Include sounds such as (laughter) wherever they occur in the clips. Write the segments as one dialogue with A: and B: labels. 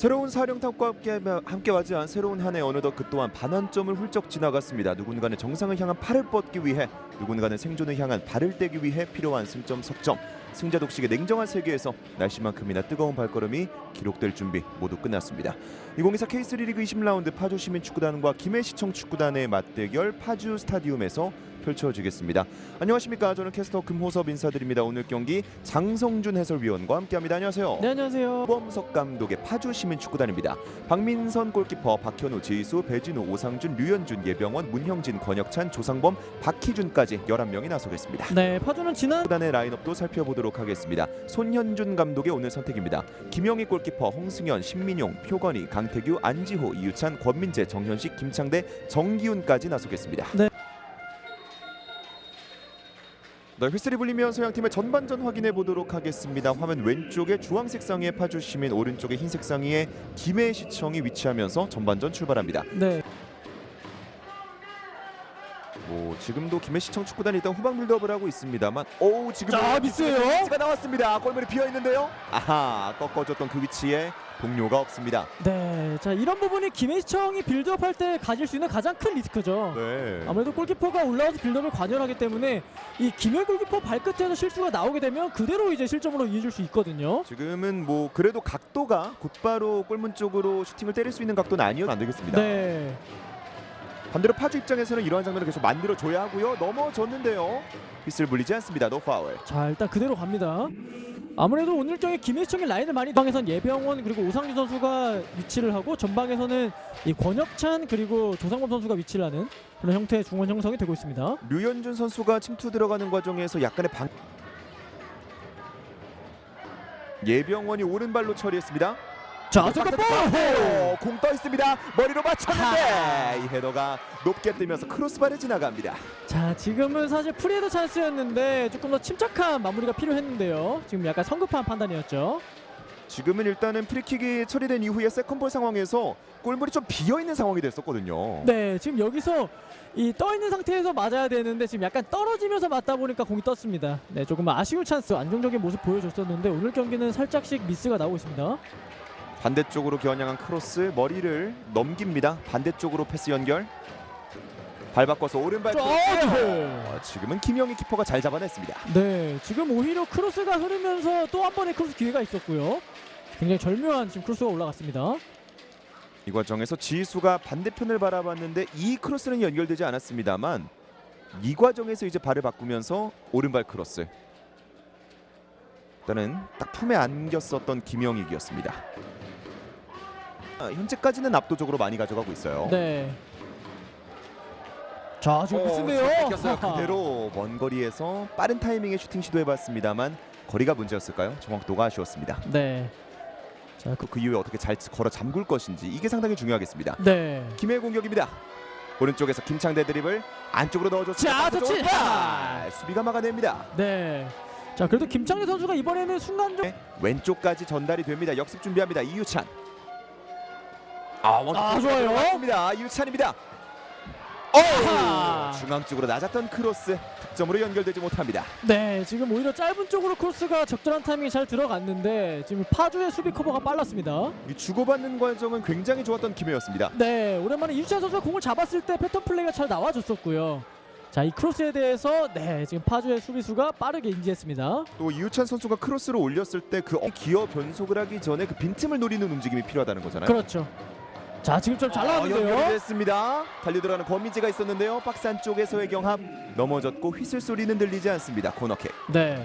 A: 새로운 사령탑과 함께, 함께 맞이한 새로운 한 해 어느덧 그 또한 반환점을 훌쩍 지나갔습니다. 누군가는 정상을 향한 팔을 뻗기 위해 누군가는 생존을 향한 발을 떼기 위해 필요한 승점 석점 승자 독식의 냉정한 세계에서 날씨만큼이나 뜨거운 발걸음이 기록될 준비 모두 끝났습니다. 2024 K3 리그 20라운드 파주 시민 축구단과 김해시청 축구단의 맞대결 파주 스타디움에서 펼쳐지겠습니다. 안녕하십니까? 저는 캐스터 금호섭 인사드립니다. 오늘 경기 장성준 해설위원과 함께합니다. 안녕하세요.
B: 네 안녕하세요.
A: 범석 감독의 파주 시민 축구단입니다. 박민선 골키퍼, 박현우, 지희수, 배진우, 오상준, 류현준, 예병원, 문형진, 권혁찬, 조상범, 박희준까지 11명이 나서겠습니다.
B: 네 파주는 지난
A: 구단의 라인업도 살펴보도록 하겠습니다. 손현준 감독의 오늘 선택입니다. 김영희 골키퍼, 홍승현, 신민용, 표건희, 강태규, 안지호, 이유찬, 권민재, 정현식, 김창대, 정기훈까지 나서겠습니다.
B: 네.
A: 네, 휘슬이 불리면서 양 팀의 전반전 확인해 보도록 하겠습니다. 화면 왼쪽에 주황색 상의의 파주 시민, 오른쪽에 흰색 상의의 김해 시청이 위치하면서 전반전 출발합니다.
B: 네
A: 뭐 지금도 김해시청 축구단이 일단 후방 빌드업을 하고 있습니다만, 오 지금
B: 자, 미스예요.
A: 미스가 나왔습니다. 골문이 비어 있는데요. 아하 꺾어줬던 그 위치에 동료가 없습니다.
B: 네, 자 이런 부분이 김해시청이 빌드업 할 때 가질 수 있는 가장 큰 리스크죠.
A: 네.
B: 아무래도 골키퍼가 올라와서 빌드업을 관여하기 때문에 이 김해 골키퍼 발끝에서 실수가 나오게 되면 그대로 이제 실점으로 이어질 수 있거든요.
A: 지금은 뭐 그래도 각도가 곧바로 골문 쪽으로 슈팅을 때릴 수 있는 각도는 아니어도 안 되겠습니다.
B: 네,
A: 반대로 파주 입장에서는 이러한 장면을 계속 만들어 줘야 하고요. 넘어졌는데요. 휘슬 불리지 않습니다. 노 파울.
B: 자 일단 그대로 갑니다. 아무래도 오늘 경기 김해시청의 라인을 많이 방에선 예병원 그리고 오상준 선수가 위치를 하고 전방에서는 이 권혁찬 그리고 조상범 선수가 위치를 하는 그런 형태의 중원 형성이 되고 있습니다.
A: 류현준 선수가 침투 들어가는 과정에서 약간의 방 예병원이 오른발로 처리했습니다.
B: 자 잠깐만!
A: 오, 공떠 있습니다. 머리로 맞췄는데 이 헤더가 높게 뜨면서 크로스바를 지나갑니다.
B: 자 지금은 사실 프리헤더 찬스였는데 조금 더 침착한 마무리가 필요했는데요. 지금 약간 성급한 판단이었죠.
A: 지금은 일단은 프리킥이 처리된 이후에 세컨볼 상황에서 골물이 좀 비어 있는 상황이 됐었거든요.
B: 네 지금 여기서 이 떠 있는 상태에서 맞아야 되는데 지금 약간 떨어지면서 맞다 보니까 공이 떴습니다. 네 조금 아쉬운 찬스 안정적인 모습 보여줬었는데 오늘 경기는 살짝씩 미스가 나오고 있습니다.
A: 반대쪽으로 겨냥한 크로스 머리를 넘깁니다. 반대쪽으로 패스 연결. 발 바꿔서 오른발 크로스.
B: 네.
A: 어, 지금은 김영희 키퍼가 잘 잡아냈습니다.
B: 네 지금 오히려 크로스가 흐르면서 또 한 번의 크로스 기회가 있었고요. 굉장히 절묘한 지금 크로스가 올라갔습니다.
A: 이 과정에서 지수가 반대편을 바라봤는데 이 크로스는 연결되지 않았습니다만 이 과정에서 이제 발을 바꾸면서 오른발 크로스. 일단은 딱 품에 안겼었던 김영익이었습니다. 아, 현재까지는 압도적으로 많이 가져가고 있어요.
B: 네. 자 지금
A: 어. 잘 뺏겼어요. (laughs) 그대로 먼 거리에서 빠른 타이밍에 슈팅 시도해봤습니다만 거리가 문제였을까요? 정확도가 아쉬웠습니다.
B: 네. 자,
A: 그, 그 이후에 어떻게 잘 걸어 잠글 것인지 이게 상당히 중요하겠습니다.
B: 네.
A: 김해 공격입니다. 오른쪽에서 김창대 드립을 안쪽으로 넣어줬습니다.
B: 자, 터치!
A: 왼발! 수비가 막아냅니다.
B: 네. 자 그래도 김창재 선수가 이번에는 순간적
A: 네, 왼쪽까지 전달이 됩니다. 역습 준비합니다. 이유찬. 아,
B: 아, 좋아요.
A: 들어갔습니다. 이유찬입니다.
B: 아하.
A: 어! 중앙 쪽으로 낮았던 크로스 득점으로 연결되지 못합니다.
B: 네 지금 오히려 짧은 쪽으로 크로스가 적절한 타이밍에 잘 들어갔는데 지금 파주의 수비 커버가 빨랐습니다.
A: 이 주고받는 과정은 굉장히 좋았던 김해였습니다.
B: 네 오랜만에 이주찬 선수가 공을 잡았을 때 패턴 플레이가 잘 나와줬었고요. 자 이 크로스에 대해서 네 지금 파주의 수비수가 빠르게 인지했습니다.
A: 또 이유찬 선수가 크로스를 올렸을 때 그 기어 변속을 하기 전에 그 빈틈을 노리는 움직임이 필요하다는 거잖아요.
B: 그렇죠. 자 지금 좀 잘 나왔는데요.
A: 됐습니다. 달려들어가는 권민지가 있었는데요. 박스 안쪽에서의 경합 넘어졌고 휘슬 소리는 들리지 않습니다. 코너킥.
B: 네.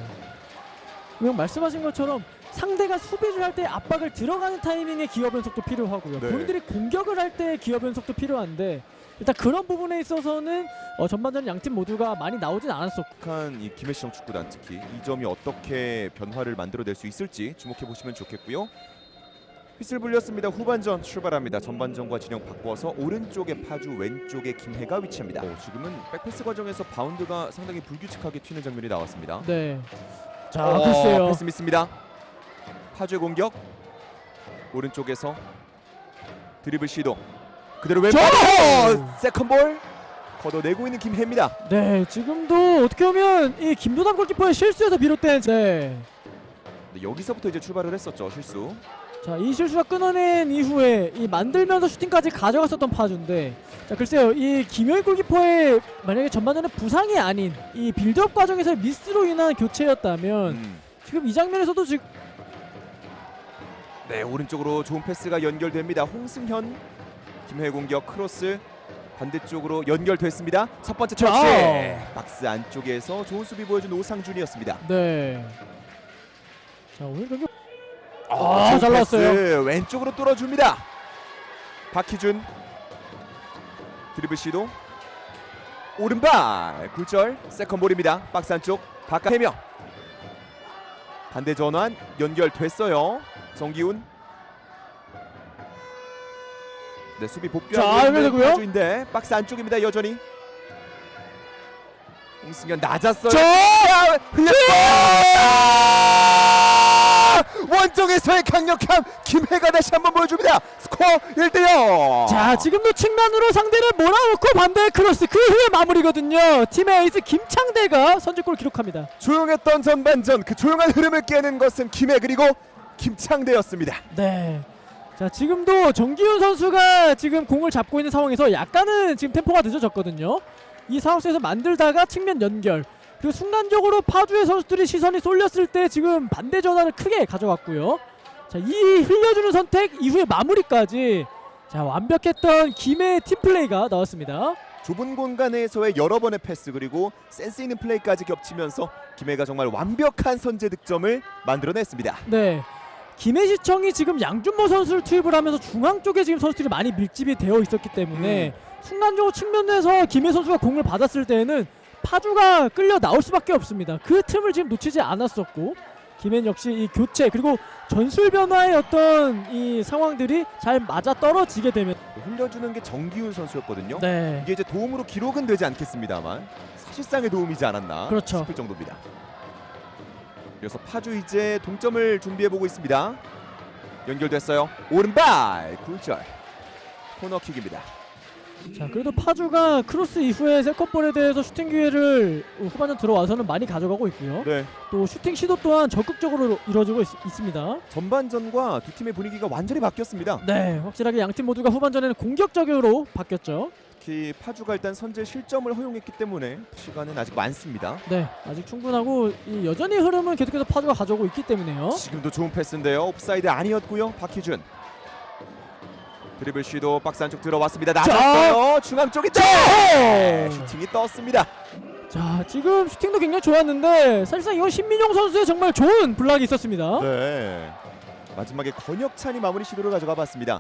B: 그냥 말씀하신 것처럼 상대가 수비를 할 때 압박을 들어가는 타이밍에 기어 변속도 필요하고요.
A: 네.
B: 본인들이 공격을 할 때 기어 변속도 필요한데 일단 그런 부분에 있어서는 어, 전반전 양팀 모두가 많이 나오진 않았었고
A: 한이 김해시청 축구단 특히 이 점이 어떻게 변화를 만들어낼 수 있을지 주목해 보시면 좋겠고요. 휘슬 불렸습니다. 후반전 출발합니다. 전반전과 진영 바꿔서 오른쪽에 파주, 왼쪽에 김해가 위치합니다. 어, 지금은 백패스 과정에서 바운드가 상당히 불규칙하게 튀는 장면이 나왔습니다.
B: 네. 자
A: 어,
B: 글쎄요.
A: 패스 믿습니다. 파주의 공격 오른쪽에서 드리블 시도 그대로 왼발 어, 세컨볼 걷어내고 있는 김해입니다.
B: 네 지금도 어떻게 보면 이 김도담 골키퍼의 실수에서 비롯된 네.
A: 여기서부터 이제 출발을 했었죠 실수.
B: 자, 이 실수가 끊어낸 이후에 이 만들면서 슈팅까지 가져갔었던 파주인데 자, 글쎄요. 이 김효희 골키퍼의 만약에 전반전에 부상이 아닌 이 빌드업 과정에서 미스로 인한 교체였다면
A: 음.
B: 지금 이 장면에서도 지금
A: 네 오른쪽으로 좋은 패스가 연결됩니다. 홍승현 김해 공격 크로스 반대쪽으로 연결됐습니다. 첫 번째
B: 자.
A: 터치 박스 안쪽에서 좋은 수비 보여준 오상준이었습니다.
B: 네. 자, 오늘 경기
A: 아,
B: 잘
A: 좋은
B: 나왔어요.
A: 왼쪽으로 뚫어줍니다. 박희준 드리블 시도 오른발 굴절 세컨볼입니다. 박스 안쪽 바깥 해명 반대 전환 연결됐어요. 정기훈 네 수비
B: 자,
A: 복귀하고 있는
B: 연결되고요.
A: 파주인데 박스 안쪽입니다 여전히 홍승현 낮았어요.
B: 저!
A: 흘렸어! 원정에서의 강력함 김해가 다시 한번 보여줍니다. 스코어 1대0.
B: 자, 지금도 측면으로 상대를 몰아놓고 반대 크로스 그 후에 마무리거든요. 팀의 에이스 김창대가 선제골을 기록합니다.
A: 조용했던 전반전 그 조용한 흐름을 깨는 것은 김해 그리고 김창대였습니다.
B: 네. 자, 지금도 정기훈 선수가 지금 공을 잡고 있는 상황에서 약간은 지금 템포가 늦어졌거든요. 이 상황 속에서 만들다가 측면 연결. 그리고 순간적으로 파주의 선수들이 시선이 쏠렸을 때 지금 반대 전환을 크게 가져갔고요. 자, 이 흘려주는 선택 이후에 마무리까지 자, 완벽했던 김해의 팀 플레이가 나왔습니다.
A: 좁은 공간에서의 여러 번의 패스 그리고 센스 있는 플레이까지 겹치면서 김해가 정말 완벽한 선제 득점을 만들어냈습니다.
B: 네. 김해시청이 지금 양준모 선수를 투입을 하면서 중앙 쪽에 지금 선수들이 많이 밀집이 되어 있었기 때문에 순간적으로 측면에서 김해 선수가 공을 받았을 때에는 파주가 끌려 나올 수밖에 없습니다. 그 틈을 지금 놓치지 않았었고 김해는 역시 이 교체 그리고 전술 변화의 어떤 이 상황들이 잘 맞아 떨어지게 되면
A: 흘려주는 게 정기훈 선수였거든요.
B: 네.
A: 이게 이제 도움으로 기록은 되지 않겠습니다만 사실상의 도움이지 않았나
B: 그렇죠.
A: 싶을 정도입니다. 그래서 파주 이제 동점을 준비해 보고 있습니다. 연결됐어요. 오른발 굴절 코너킥입니다.
B: 자 그래도 파주가 크로스 이후에 세컨볼에 대해서 슈팅 기회를 후반전 들어와서는 많이 가져가고 있고요.
A: 네,
B: 또 슈팅 시도 또한 적극적으로 이루어지고 있, 있습니다.
A: 전반전과 두 팀의 분위기가 완전히 바뀌었습니다.
B: 네, 확실하게 양 팀 모두가 후반전에는 공격적으로 바뀌었죠.
A: 특히 파주가 일단 선제 실점을 허용했기 때문에 시간은 아직 많습니다.
B: 네, 아직 충분하고 이 여전히 흐름은 계속해서 파주가 가져오고 있기 때문에요.
A: 지금도 좋은 패스인데요. 옵사이드 아니었고요. 박희준 드리블 시도 박스 안쪽 들어왔습니다. 낮았어요. 중앙 쪽에 네, 슈팅이 떴습니다.
B: 자, 지금 슈팅도 굉장히 좋았는데 사실상 이건 신민용 선수의 정말 좋은 블락이 있었습니다.
A: 네. 마지막에 권혁찬이 마무리 시도를 가져가 봤습니다.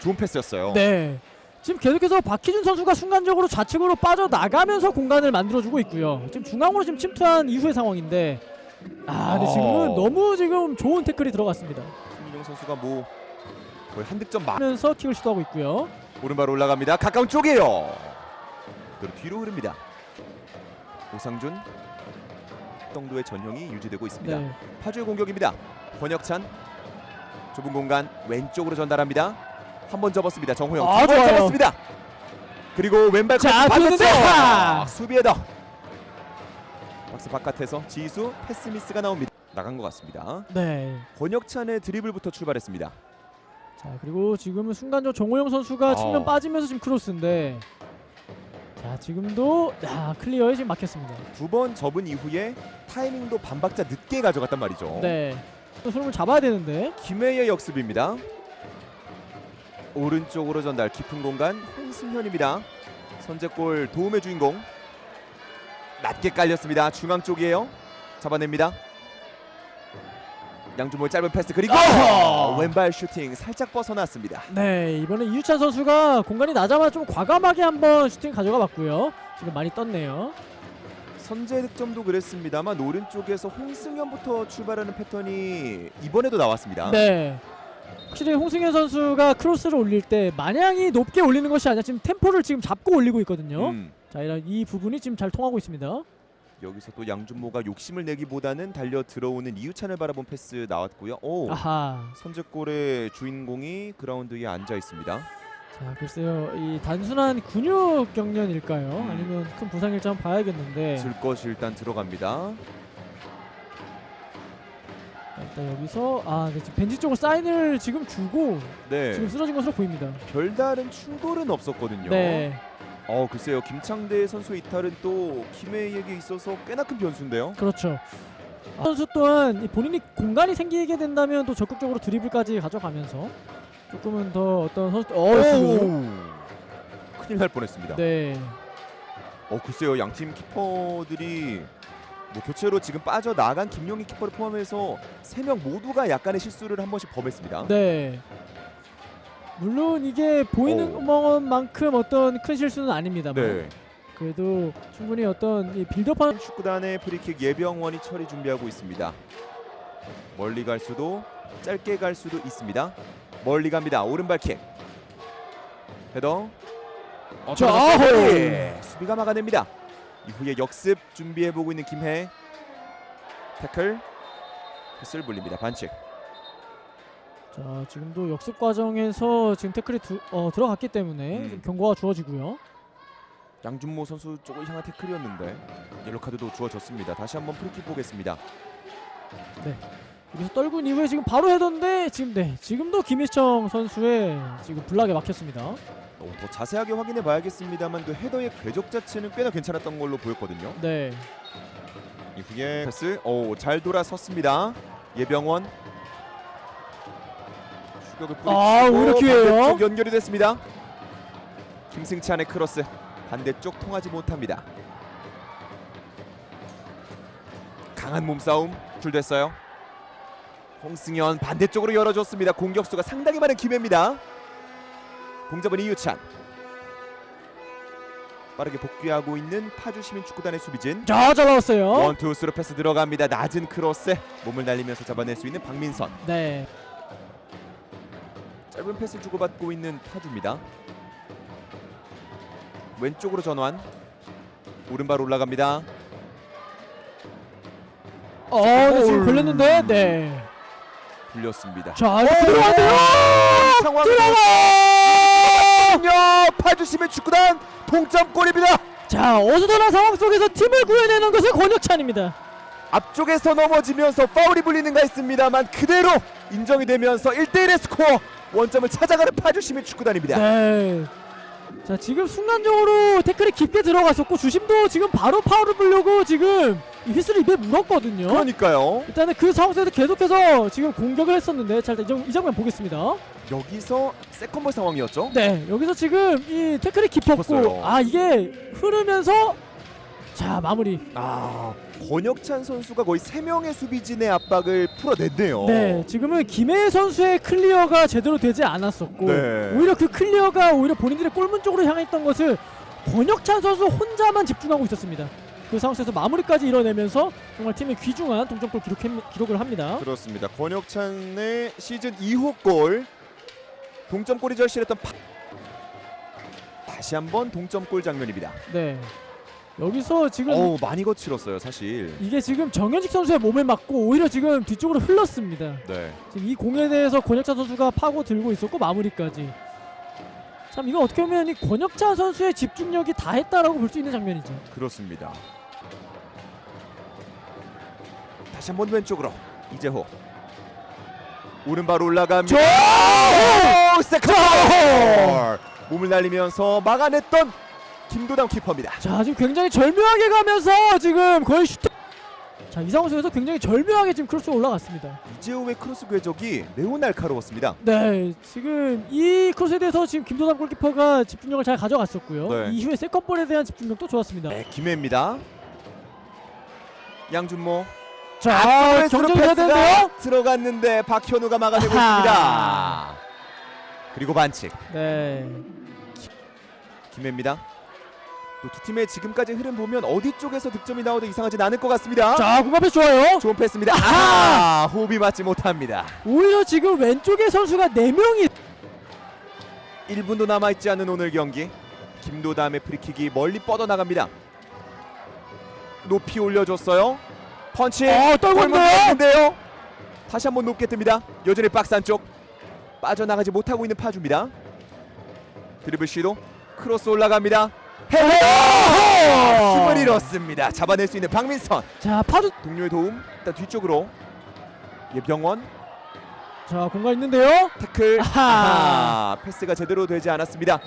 A: 좋은 패스였어요.
B: 네. 지금 계속해서 박희준 선수가 순간적으로 좌측으로 빠져 나가면서 공간을 만들어주고 있고요. 지금 중앙으로 지금 침투한 이후의 상황인데, 아, 근데 지금은
A: 어.
B: 너무 지금 좋은 태클이 들어갔습니다.
A: 신민용 선수가 뭐 거의 한 득점 막
B: 하면서 킥을 시도하고 있고요.
A: 오른발 올라갑니다. 가까운 쪽이에요. 그대로 뒤로 흐릅니다. 오상준 정도의 전형이 유지되고 있습니다.
B: 네.
A: 파주의 공격입니다. 권혁찬 좁은 공간 왼쪽으로 전달합니다. 한 번 접었습니다. 정호영
B: 아,
A: 두번
B: 좋아요.
A: 접었습니다. 그리고 왼발
B: 자,
A: 크로스
B: 뒤에는데!
A: 받았죠. 수비에 더 박스 바깥에서 지수 패스 미스가 나옵니다. 나간 것 같습니다.
B: 네.
A: 권혁찬의 드리블부터 출발했습니다.
B: 자 그리고 지금은 순간적으로 정호영 선수가
A: 어.
B: 측면 빠지면서 지금 크로스인데 자 지금도 야 클리어에 지금 막혔습니다.
A: 두 번 접은 이후에 타이밍도 반박자 늦게 가져갔단 말이죠.
B: 네. 또 흐름을 잡아야 되는데
A: 김혜의 역습입니다. 오른쪽으로 전달 깊은 공간 홍승현입니다. 선제골 도움의 주인공 낮게 깔렸습니다. 중앙 쪽이에요. 잡아냅니다. 양준모의 짧은 패스 그리고
B: 아하!
A: 왼발 슈팅 살짝 벗어났습니다.
B: 네 이번에 이유찬 선수가 공간이 나자마자 좀 과감하게 한번 슈팅 가져가 봤고요. 지금 많이 떴네요.
A: 선제 득점도 그랬습니다만 오른쪽에서 홍승현부터 출발하는 패턴이 이번에도 나왔습니다.
B: 네. 확실히 홍승현 선수가 크로스를 올릴 때 마냥이 높게 올리는 것이 아니라 지금 템포를 지금 잡고 올리고 있거든요.
A: 음,
B: 자 이런 이 부분이 지금 잘 통하고 있습니다.
A: 여기서 또 양준모가 욕심을 내기보다는 달려 들어오는 이유찬을 바라본 패스 나왔고요. 오,
B: 아하.
A: 선제골의 주인공이 그라운드 위에 앉아 있습니다.
B: 자 글쎄요 이 단순한 근육 경련일까요?
A: 음.
B: 아니면 큰 부상일지 한번 봐야겠는데
A: 들 것이 일단 들어갑니다.
B: 일단 여기서 아 네, 지금 벤지 쪽으로 사인을 지금 주고
A: 네.
B: 지금 쓰러진 것으로 보입니다.
A: 별다른 충돌은 없었거든요.
B: 네,
A: 어 글쎄요 김창대 선수의 이탈은 또 김혜희에게 있어서 꽤나 큰 변수인데요.
B: 그렇죠. 아, 선수 또한 이 본인이 공간이 생기게 된다면 또 적극적으로 드리블까지 가져가면서 조금은 더 어떤 선수 어 지금
A: 큰일 날 뻔했습니다.
B: 네.
A: 어 글쎄요 양팀 키퍼들이 뭐 교체로 지금 빠져 나간 김용희 키퍼를 포함해서 세 명 모두가 약간의 실수를 한 번씩 범했습니다.
B: 네. 물론 이게 보이는
A: 오.
B: 것만큼 어떤 큰 실수는 아닙니다만
A: 네.
B: 그래도 충분히 어떤 이 빌드업하는
A: 축구단의 프리킥 예병원이 처리 준비하고 있습니다. 멀리 갈 수도 짧게 갈 수도 있습니다. 멀리 갑니다. 오른발 킥. 헤더. 어,
B: 자. 아호!
A: 예, 수비가 막아냅니다. 이후에 역습 준비해 보고 있는 김해. 태클. 휘슬 불립니다. 반칙.
B: 자 지금도 역습 과정에서 지금 태클이 두, 어, 들어갔기 때문에
A: 음.
B: 좀 경고가 주어지고요.
A: 양준모 선수 쪽을 향한 태클이었는데 옐로 카드도 주어졌습니다. 다시 한번 프리킥 보겠습니다.
B: 여기서 떨군 이후에 지금 바로 헤더인데 지금 네 지금도 김희청 선수의 지금 블락에 막혔습니다.
A: 어, 더 자세하게 확인해 봐야겠습니다만 그 헤더의 궤적 자체는 꽤나 괜찮았던 걸로 보였거든요.
B: 네.
A: 이후에 패스 오잘 돌아섰습니다. 예병원 추격을 뿌리치고
B: 아, 오히려 기회예요.
A: 반대쪽 연결이 됐습니다. 김승찬의 크로스 반대쪽 통하지 못합니다. 강한 몸싸움 줄됐어요. 홍승현 반대쪽으로 열어줬습니다. 공격수가 상당히 많은 김해입니다. 공잡은 이유찬 빠르게 복귀하고 있는 파주 시민 축구단의 수비진
B: 자 잘 나왔어요.
A: 원투 스루 패스 들어갑니다. 낮은 크로스 몸을 날리면서 잡아낼 수 있는 박민선.
B: 네.
A: 짧은 패스 주고받고 있는 파주입니다. 왼쪽으로 전환. 오른발 올라갑니다.
B: 어, 네, 지금
A: 골.
B: 걸렸는데 네.
A: 불렸습니다.
B: 자 이거 들어가는데요.
A: 상황 파주 시민 축구단 동점골입니다.
B: 자 어수선한 상황 속에서 팀을 구해내는 것은 권혁찬입니다.
A: 앞쪽에서 넘어지면서 파울이 불리는가 했습니다만 그대로 인정이 되면서 1대1의 스코어 원점을 찾아가는 파주 시민 축구단입니다.
B: 네. 자 지금 순간적으로 태클이 깊게 들어갔었고 주심도 지금 바로 파울을 불려고 지금 이 휘슬을 입에 물었거든요.
A: 그러니까요.
B: 일단은 그 상황 속에서 계속해서 지금 공격을 했었는데 자 일단 이 장- 이 장면 보겠습니다.
A: 여기서 세컨볼 상황이었죠.
B: 네 여기서 지금 이 태클이 깊었고
A: 깊었어요.
B: 아 이게 흐르면서 자 마무리.
A: 아 권혁찬 선수가 거의 세 명의 수비진의 압박을 풀어냈네요.
B: 네 지금은 김혜 선수의 클리어가 제대로 되지 않았었고
A: 네.
B: 오히려 그 클리어가 오히려 본인들의 골문 쪽으로 향했던 것을 권혁찬 선수 혼자만 집중하고 있었습니다. 그 상황 속에서 마무리까지 이뤄내면서 정말 팀의 귀중한 동점골 기록, 기록을 합니다.
A: 그렇습니다. 권혁찬의 시즌 2호 골 동점골이 절실했던 파... 다시 한번 동점골 장면입니다.
B: 네 여기서 지금
A: 어우 많이 거칠었어요 사실.
B: 이게 지금 정현식 선수의 몸에 맞고 오히려 지금 뒤쪽으로 흘렀습니다.
A: 네.
B: 지금 이 공에 대해서 권혁찬 선수가 파고 들고 있었고 마무리까지. 참 이거 어떻게 보면 이 권혁찬 선수의 집중력이 다 했다라고 볼 수 있는 장면이죠.
A: 그렇습니다. 다시 한번 왼쪽으로 이재호 오른발 올라갑니다. 오! 세컨 골! 몸을 날리면서 막아냈던 김도담 키퍼입니다.
B: 자 지금 굉장히 절묘하게 가면서 지금 거의 슈트. 자 이 상황 속에서 굉장히 절묘하게 지금 크로스가 올라갔습니다.
A: 이재호의 크로스 궤적이 매우 날카로웠습니다.
B: 네 지금 이 크로스에 대해서 지금 김도담 골키퍼가 집중력을 잘 가져갔었고요.
A: 네.
B: 이후에 세컨볼에 대한 집중력도 좋았습니다.
A: 네, 김해입니다. 양준모
B: 자
A: 앞쪽으로
B: 경쟁이
A: 패스가
B: 해야 되는데요.
A: 들어갔는데 박현우가 막아내고
B: 아하.
A: 있습니다. 그리고 반칙
B: 네.
A: 김해입니다. 또 두 팀의 지금까지 흐름 보면 어디 쪽에서 득점이 나와도 이상하진 않을 것 같습니다.
B: 자 공간패 좋아요.
A: 좋은 패스입니다. 아, 호흡이 맞지 못합니다.
B: 오히려 지금 왼쪽에 선수가 4명이
A: 1분도 남아있지 않은 오늘 경기. 김도담의 프리킥이 멀리 뻗어나갑니다. 높이 올려줬어요. 펀치.
B: 어, 떨궜네요.
A: 골문인데요. 다시 한번 높게 뜹니다. 여전히 박스 안쪽 빠져나가지 못하고 있는 파주입니다. 드리블 시도 크로스 올라갑니다. 헤더 힘을 잃었습니다. 잡아낼 수 있는 박민선
B: 자 파주
A: 동료의 도움 일단 뒤쪽으로 예병원
B: 자 공간 있는데요.
A: 태클
B: 아하.
A: 아하, 패스가 제대로 되지 않았습니다.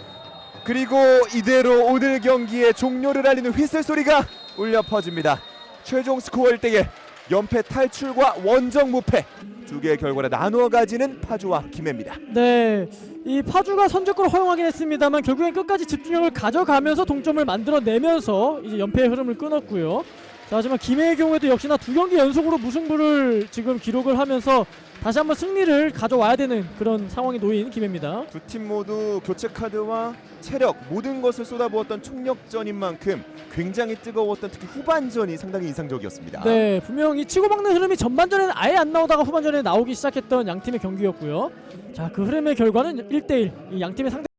A: 그리고 이대로 오늘 경기의 종료를 알리는 휘슬 소리가 울려 퍼집니다. 최종 스코어 1대1 연패 탈출과 원정 무패 두 개의 결과를 나누어 가지는 파주와 김해입니다.
B: 네, 이 파주가 선제골을 허용하긴 했습니다만 결국엔 끝까지 집중력을 가져가면서 동점을 만들어내면서 이제 연패의 흐름을 끊었고요. 자, 하지만 김해의 경우에도 역시나 두 경기 연속으로 무승부를 지금 기록을 하면서 다시 한번 승리를 가져와야 되는 그런 상황이 놓인 김해입니다.
A: 두 팀 모두 교체 카드와 체력 모든 것을 쏟아부었던 총력전인 만큼 굉장히 뜨거웠던 특히 후반전이 상당히 인상적이었습니다.
B: 네, 분명 이 치고 박는 흐름이 전반전에는 아예 안 나오다가 후반전에 나오기 시작했던 양 팀의 경기였고요. 자, 그 흐름의 결과는 1대1. 이 양 팀의 상대